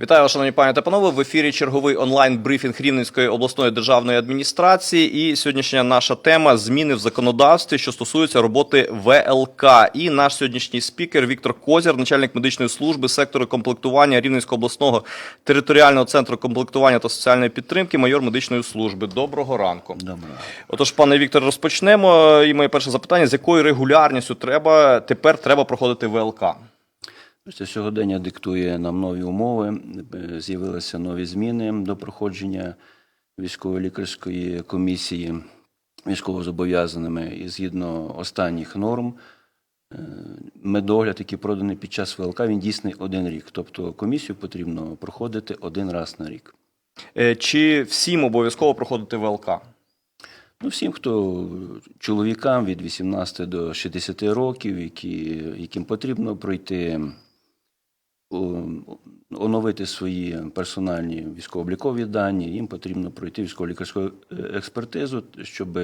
Вітаю, вас, шановні пані та панове. В ефірі черговий онлайн брифінг Рівненської обласної державної адміністрації. І сьогоднішня наша тема зміни в законодавстві, що стосуються роботи ВЛК. І наш сьогоднішній спікер Віктор Козір, начальник медичної служби сектору комплектування Рівненського обласного територіального центру комплектування та соціальної підтримки, майор медичної служби. Доброго ранку. Добре. Отож, пане Віктор, розпочнемо. І моє перше запитання: з якою регулярністю треба тепер треба проходити ВЛК? Це сьогодення диктує нам нові умови. Е, З'явилися нові зміни до проходження військово-лікарської комісії військовозобов'язаними. І згідно останніх норм, е, медогляд, який проданий під час ВЛК, він дійсний один рік. Тобто комісію потрібно проходити один раз на рік. Е, Чи всім обов'язково проходити ВЛК? Ну, всім, хто чоловікам від 18 до 60 років, які, яким потрібно пройти, оновити свої персональні військово-облікові дані, їм потрібно пройти військово-лікарську е, експертизу, щоб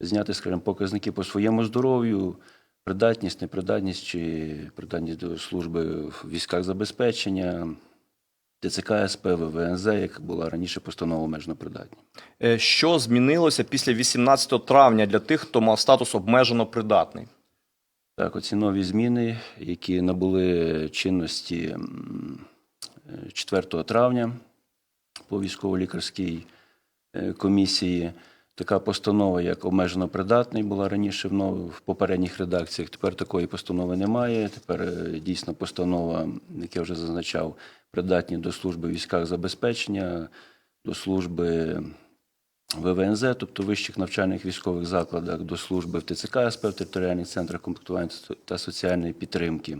зняти, скажімо, показники по своєму здоров'ю, придатність, непридатність чи придатність до служби в військах забезпечення, ТЦК СП, ВВНЗ, як була раніше постанова обмежено придатні. Е, Що змінилося після 18 травня для тих, хто мав статус обмежено придатний? Так, оці нові зміни, які набули чинності е, 4 травня по військово-лікарській е, комісії. Така постанова, як обмежено придатний, була раніше в попередніх редакціях. Тепер такої постанови немає. Тепер е, дійсно постанова, як я вже зазначав, придатні до служби в військах забезпечення, до служби ВВНЗ, тобто вищих навчальних військових закладах, до служби в ТЦК СП, в територіальних центрах комплектування та соціальної підтримки.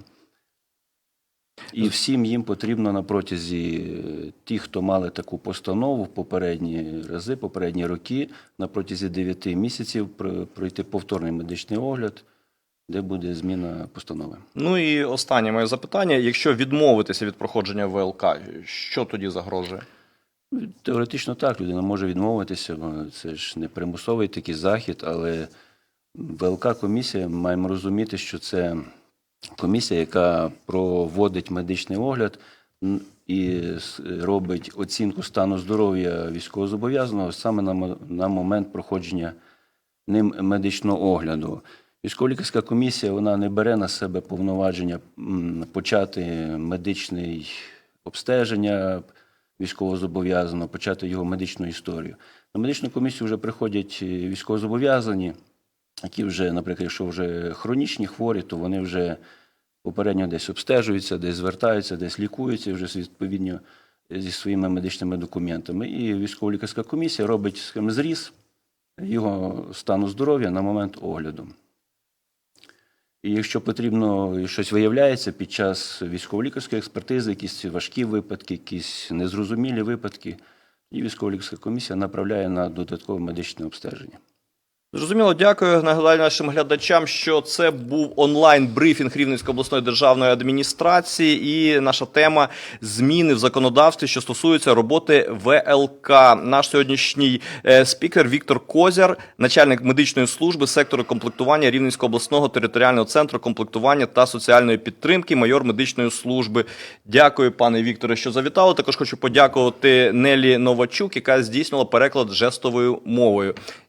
І всім їм потрібно на протязі е, ті, хто мали таку постанову в попередні рази, попередні роки, на протязі 9 місяців про- пройти повторний медичний огляд, де буде зміна постанови. Ну і останнє моє запитання: якщо відмовитися від проходження ВЛК, що тоді загрожує? Теоретично так, людина може відмовитися, це ж не примусовий такий захід, але ВЛК комісія маємо розуміти, що це комісія, яка проводить медичний огляд і робить оцінку стану здоров'я військовозобов'язаного саме на момент проходження ним медичного огляду. Військово-лікарська комісія вона не бере на себе повноваження почати медичний обстеження військовозобов'язаного, почати його медичну історію. На медичну комісію вже приходять е, військовозобов'язані, які вже, наприклад, якщо вже хронічні хворі, то вони вже попередньо десь обстежуються, десь звертаються, десь лікуються вже відповідно зі своїми медичними документами. І військово-лікарська комісія робить скажімо, зріз його стану здоров'я на момент огляду. І якщо потрібно щось виявляється під час військово-лікарської експертизи, якісь важкі випадки, якісь незрозумілі випадки, і військово-лікарська комісія направляє на додаткове медичне обстеження. Зрозуміло, дякую. Нагадаю нашим глядачам, що це був онлайн брифінг Рівненської обласної державної адміністрації, і наша тема зміни в законодавстві, що стосуються роботи ВЛК. Наш сьогоднішній е, спікер Віктор Козяр, начальник медичної служби сектору комплектування Рівненського обласного територіального центру комплектування та соціальної підтримки, майор медичної служби. Дякую, пане Вікторе, що завітали. Також хочу подякувати Нелі Новачук, яка здійснила переклад жестовою мовою.